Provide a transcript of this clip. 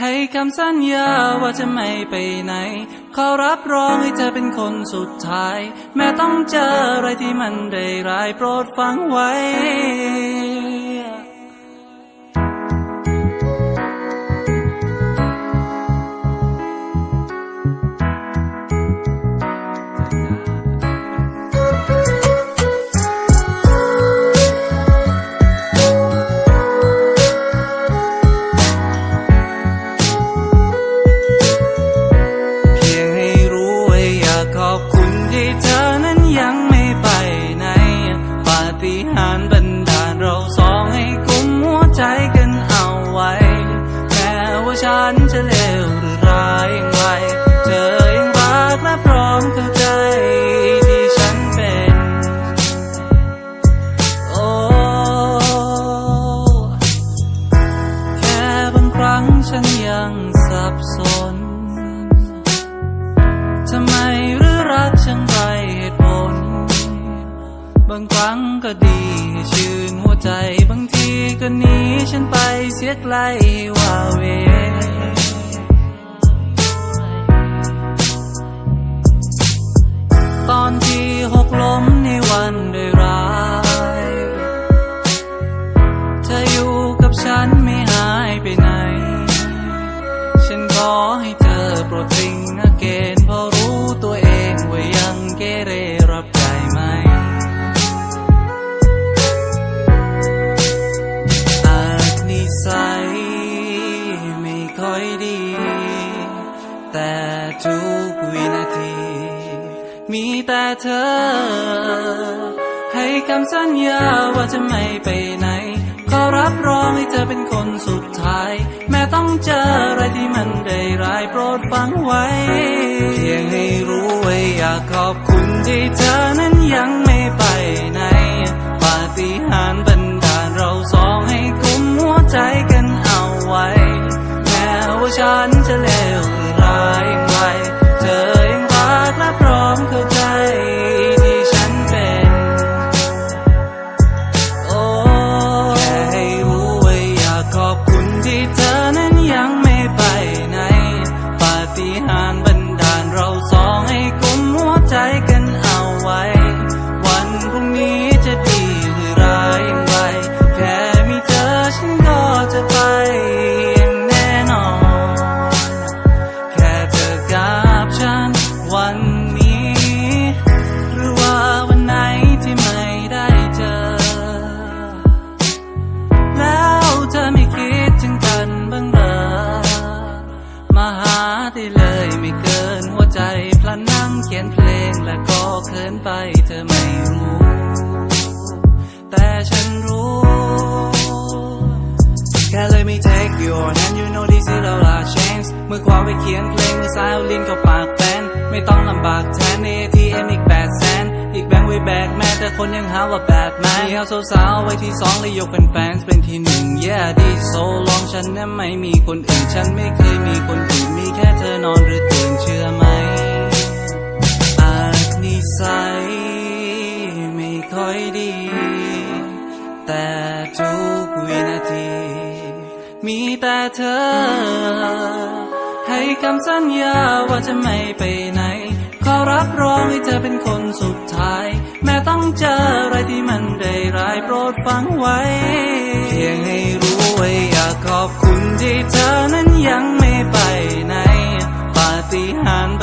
ให้คำสัญญาว่าจะไม่ไปไหนขอรับรองให้เธอเป็นคนสุดท้าย แม้ต้องเจออะไรที่มันได้ร้ายโปรดฟังไว้ ฉังสับสนทำไมหรือรักช่างไรเหตุผล บางครั้งก็ดีชื่นหัวใจบางทีก็หนีฉันไปเสียไกลว่าเว แต่ทุกวินาที มีแต่เธอ ให้คำสัญญาว่าจะไม่ไปไหน ขอรับรองให้เธอเป็นคนสุดท้าย แม้ต้องเจออะไรที่มันได้ร้ายโปรดฟังไว้ เพียงให้รู้ไว้อยากขอบคุณที่เธอนั้นยังไม่ไปไหน ไปเธอไม่รู้ แต่ฉันรู้ แค่เลยไม่ take your hand you know this is our last chance มือขวาไว้เขียนเพลงมือซ้ายเอาลิ้นเข้าปากแฟน ไม่ต้องลำบากแทนใน ATM อีกแปดแสนอีกแบงค์ไว้แบกแม่แต่คนยังหาว่าแบดแมนมีเอาสาวๆไว้ที่สองเลยยกเป็นแฟนเป็นที่หนึ่ง yeah this so long ฉันนั้นไม่มีคนอื่น ฉันไม่เคยมีคนอื่น มีแค่เธอนอนหรือตื่นเชื่อไหม นิสัยไม่ค่อยดี แต่ทุกวินาที มีแต่เธอ ให้คำสัญญาว่าจะไม่ไปไหน ขอรับรองให้เธอเป็นคนสุดท้าย แม้ต้องเจออะไรที่มันได้ร้ายโปรดฟังไว้ เพียงให้รู้ไว้อยากขอบคุณที่เธอนั้นยังไม่ไปไหน ปาฏิหาริย์